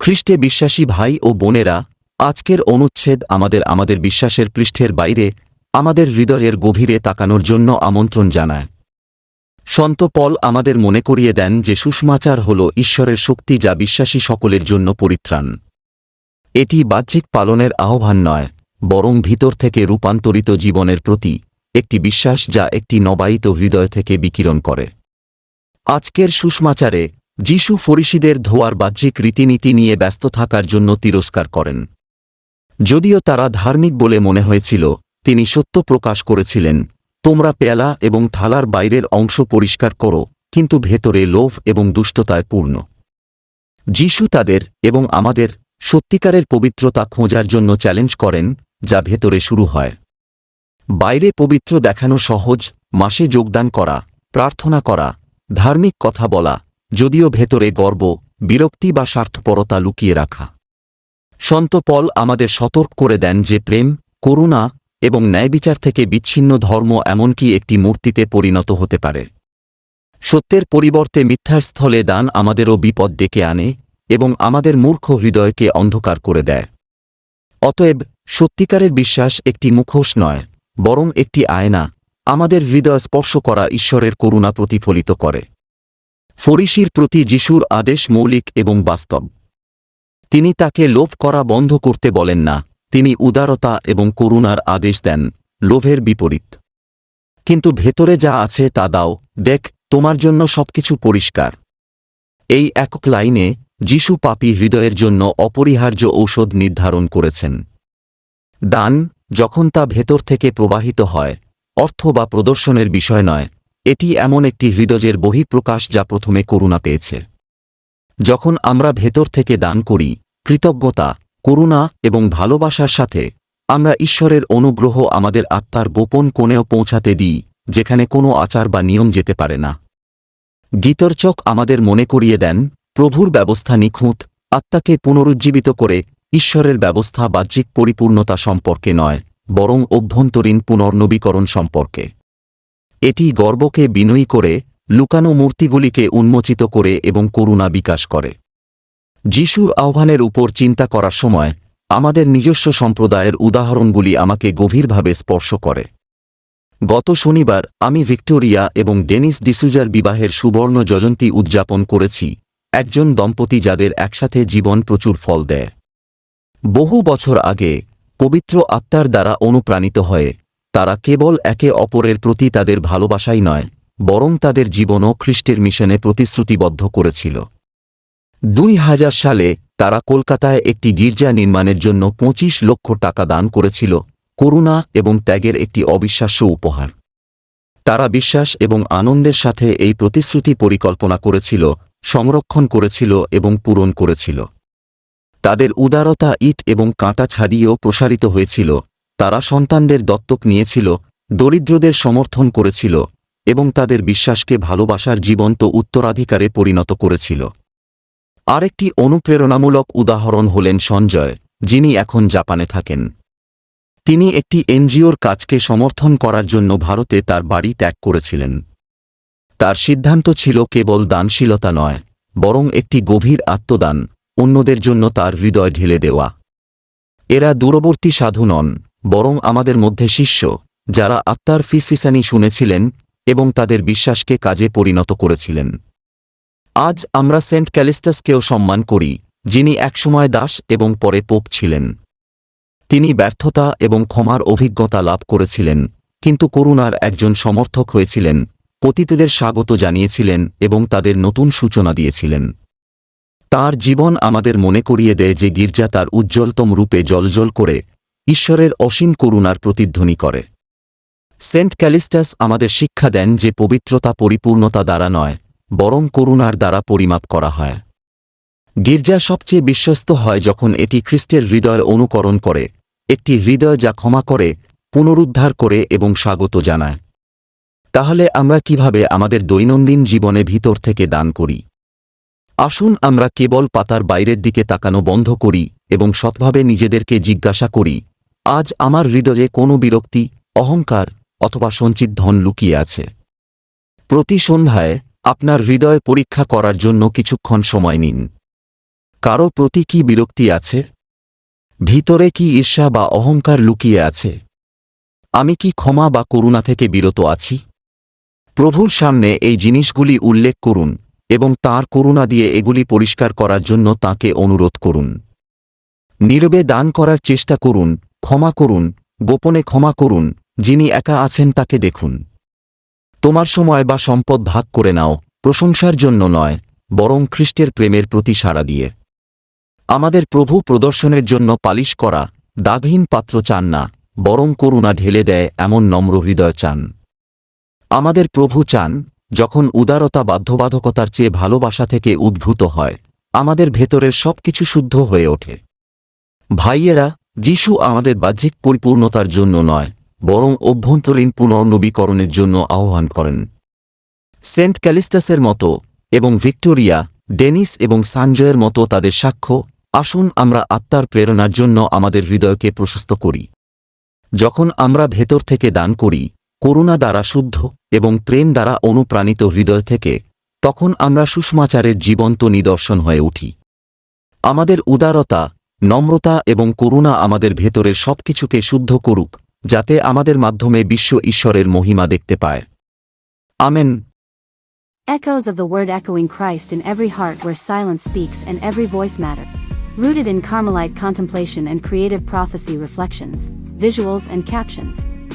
খ্রিস্টে বিশ্বাসী ভাই ও বোনেরা, আজকের অনুচ্ছেদ আমাদের আমাদের বিশ্বাসের পৃষ্ঠের বাইরে, আমাদের হৃদয়ের গভীরে তাকানোর জন্য আমন্ত্রণ জানায়। সন্ত পল আমাদের মনে করিয়ে দেন যে সুষমাচার হল ঈশ্বরের শক্তি যা বিশ্বাসী সকলের জন্য পরিত্রাণ। এটি বাহ্যিক পালনের আহ্বান নয়, বরং ভিতর থেকে রূপান্তরিত জীবনের প্রতি একটি বিশ্বাস যা একটি নবায়িত হৃদয় থেকে বিকিরণ করে। আজকের সুষমাচারে যিশু ফরিসিদের ধোয়ার বাহ্যিক রীতিনীতি নিয়ে ব্যস্ত থাকার জন্য তিরস্কার করেন। যদিও তারা ধার্মিক বলে মনে হয়েছিল, তিনি সত্য প্রকাশ করেছিলেন, তোমরা পেয়ালা এবং থালার বাইরের অংশ পরিষ্কার করো, কিন্তু ভেতরে লোভ এবং দুষ্টতায় পূর্ণ। যিশু তাদের এবং আমাদের সত্যিকারের পবিত্রতা খোঁজার জন্য চ্যালেঞ্জ করেন, যা ভেতরে শুরু হয়। বাইরে পবিত্র দেখানো সহজ, মাসে যোগদান করা, প্রার্থনা করা, ধার্মিক কথা বলা যদিও ভেতরে গর্ব, বিরক্তি বা স্বার্থপরতা লুকিয়ে রাখা। সন্ত পল আমাদের সতর্ক করে দেন যে প্রেম, করুণা এবং ন্যায়বিচার থেকে বিচ্ছিন্ন ধর্ম এমনকি একটি মূর্তিতে পরিণত হতে পারে। সত্যের পরিবর্তে মিথ্যার স্থলে দান আমাদেরও বিপদ ডেকে আনে এবং আমাদের মূর্খ হৃদয়কে অন্ধকার করে দেয়। অতএব, সত্যিকারের বিশ্বাস একটি মুখোশ নয়, বরং একটি আয়না। আমাদের হৃদয় স্পর্শ করা ঈশ্বরের করুণা প্রতিফলিত করে। ফরিসির প্রতি যিশুর আদেশ মৌলিক এবং বাস্তব। তিনি তাকে লোভ করা বন্ধ করতে বলেন না, তিনি উদারতা এবং করুণার আদেশ দেন, লোভের বিপরীত। কিন্তু ভেতরে যা আছে তা দাও, দেখ, তোমার জন্য সবকিছু পরিষ্কার। এই একক লাইনে যিশু পাপী হৃদয়ের জন্য অপরিহার্য ঔষধ নির্ধারণ করেছেন। দান যখন তা ভেতর থেকে প্রবাহিত হয়, অর্থ বা প্রদর্শনের বিষয় নয় এটি এমন একটি হৃদয়ের বহিঃপ্রকাশ যা প্রথমে করুণা পেয়েছে। যখন আমরা ভেতর থেকে দান করি, কৃতজ্ঞতা, করুণা এবং ভালোবাসার সাথে, আমরা ঈশ্বরের অনুগ্রহ আমাদের আত্মার গোপন কোণেও পৌঁছাতে দিই, যেখানে কোনো আচার বা নিয়ম যেতে পারে না। গীতর্চক আমাদের মনে করিয়ে দেন, প্রভুর ব্যবস্থা নিখুঁত, আত্মাকে পুনরুজ্জীবিত করে, ঈশ্বরের ব্যবস্থা বাহ্যিক পরিপূর্ণতা সম্পর্কে নয়, বরং অভ্যন্তরীণ পুনর্নবীকরণ সম্পর্কে। এটি গর্বকে বিনয়ী করে, লুকানো মূর্তিগুলিকে উন্মোচিত করে এবং করুণা বিকাশ করে। যিশুর আহ্বানের উপর চিন্তা করার সময়, আমাদের নিজস্ব সম্প্রদায়ের উদাহরণগুলি আমাকে গভীরভাবে স্পর্শ করে। গত শনিবার আমি ভিক্টোরিয়া এবং ডেনিস ডিসুজার বিবাহের সুবর্ণ জয়ন্তী উদযাপন করেছি, একজন দম্পতি যাদের একসাথে জীবন প্রচুর ফল দেয়। বহু বছর আগে, পবিত্র আত্মার দ্বারা অনুপ্রাণিত হয়ে তারা কেবল একে অপরের প্রতি তাদের ভালোবাসাই নয়, বরং তাদের জীবনও খ্রিস্টের মিশনে প্রতিশ্রুতিবদ্ধ করেছিল। দুই হাজার সালে তারা কলকাতায় একটি গির্জা নির্মাণের জন্য পঁচিশ লক্ষ টাকা দান করেছিল, করুণা এবং ত্যাগের একটি অবিশ্বাস্য উপহার। তারা বিশ্বাস এবং আনন্দের সাথে এই প্রতিশ্রুতি পরিকল্পনা করেছিল, সংরক্ষণ করেছিল এবং পূরণ করেছিল। তাদের উদারতা, ইট এবং কাঁটা ছাড়িয়েও প্রসারিত হয়েছিল তারা সন্তানদের দত্তক নিয়েছিল, দরিদ্রদের সমর্থন করেছিল, এবং তাদের বিশ্বাসকে ভালোবাসার জীবন্ত উত্তরাধিকারে পরিণত করেছিল। আরেকটি অনুপ্রেরণামূলক উদাহরণ হলেন সঞ্জয়, যিনি এখন জাপানে থাকেন। তিনি একটি এনজিওর কাজকে সমর্থন করার জন্য ভারতে তার বাড়ি ত্যাগ করেছিলেন। তার সিদ্ধান্ত ছিল কেবল দানশীলতা নয়, বরং একটি গভীর আত্মদান, অন্যদের জন্য তার হৃদয় ঢেলে দেওয়া। এরা দূরবর্তী সাধু নন, বরং আমাদের মধ্যে শিষ্য, যারা আত্মার ফিসফিসানি শুনেছিলেন এবং তাদের বিশ্বাসকে কাজে পরিণত করেছিলেন। আজ আমরা সেন্ট ক্যালিস্টাসকেও সম্মান করি, যিনি একসময় দাস এবং পরে পোপ ছিলেন। তিনি ব্যর্থতা এবং ক্ষমার অভিজ্ঞতা লাভ করেছিলেন, কিন্তু করুণার একজন সমর্থক হয়েছিলেন, পতিতদের স্বাগত জানিয়েছিলেন এবং তাদের নতুন সূচনা দিয়েছিলেন। তার জীবন আমাদের মনে করিয়ে দেয় যে গির্জা তার উজ্জ্বলতম রূপে জলজল করে ঈশ্বরের অসীম করুণার প্রতিধ্বনি করে। সেন্ট ক্যালিস্টাস আমাদের শিক্ষা দেন যে পবিত্রতা পরিপূর্ণতা দ্বারা নয়, বরং করুণার দ্বারা পরিমাপ করা হয়। গির্জা সবচেয়ে বিশ্বস্ত হয় যখন এটি খ্রিস্টের হৃদয় অনুকরণ করে, একটি হৃদয় যা ক্ষমা করে, পুনরুদ্ধার করে এবং স্বাগত জানায়। তাহলে আমরা কীভাবে আমাদের দৈনন্দিন জীবনে ভিতর থেকে দান করি? আসুন আমরা কেবল পাতার বাইরের দিকে তাকানো বন্ধ করি এবং সৎভাবে নিজেদেরকে জিজ্ঞাসা করি, আজ আমার হৃদয়ে কোনো বিরক্তি, অহংকার অথবা সঞ্চিত ধন লুকিয়ে আছে? প্রতি সন্ধ্যায় আপনার হৃদয় পরীক্ষা করার জন্য কিছুক্ষণ সময় নিন। কারও প্রতি কি বিরক্তি আছে? ভিতরে কি ঈর্ষা বা অহংকার লুকিয়ে আছে? আমি কি ক্ষমা বা করুণা থেকে বিরত আছি? প্রভুর সামনে এই জিনিসগুলি উল্লেখ করুন। এবং তার করুণা দিয়ে এগুলি পরিষ্কার করার জন্য তাকে অনুরোধ করুন। নীরবে দান করার চেষ্টা করুন, ক্ষমা করুন, গোপনে ক্ষমা করুন, যিনি একা আছেন তাকে দেখুন। তোমার সময় বা সম্পদ ভাগ করে নাও, প্রশংসার জন্য নয়, বরং খ্রিস্টের প্রেমের প্রতি সাড়া দিয়ে। আমাদের প্রভু প্রদর্শনের জন্য পালিশ করা, দাগহীন পাত্র চান না, বরং করুণা ঢেলে দেয় এমন নম্র হৃদয় চান। আমাদের প্রভু চান যখন উদারতা বাধ্যবাধকতার চেয়ে ভালোবাসা থেকে উদ্ভূত হয়, আমাদের ভেতরের সবকিছু শুদ্ধ হয়ে ওঠে। ভাইয়েরা, যিশু আমাদের বাহ্যিক পরিপূর্ণতার জন্য নয়, বরং অভ্যন্তরীণ পুনর্নবীকরণের জন্য আহ্বান করেন। সেন্ট ক্যালিস্টাসের মতো এবং ভিক্টোরিয়া, ডেনিস এবং সানজয়ের মতো তাদের সাক্ষ্য, আসুন আমরা আত্মার প্রেরণার জন্য আমাদের হৃদয়কে প্রশস্ত করি। যখন আমরা ভেতর থেকে দান করি করুণা দ্বারা শুদ্ধ এবং প্রেম দ্বারা অনুপ্রাণিত হৃদয় থেকে তখন আমরা সুষমাচারের জীবন্ত নিদর্শন হয়ে উঠি আমাদের উদারতা নম্রতা এবং করুণা আমাদের ভেতরের সবকিছুকে শুদ্ধ করুক যাতে আমাদের মাধ্যমে বিশ্ব ঈশ্বরের মহিমা দেখতে পায় amen Echoes of the word echoing Christ in every heart where silence speaks and every voice matter. Rooted in Carmelite contemplation and creative prophecy reflections, visuals and captions.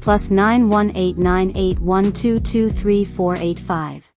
plus 918981223485.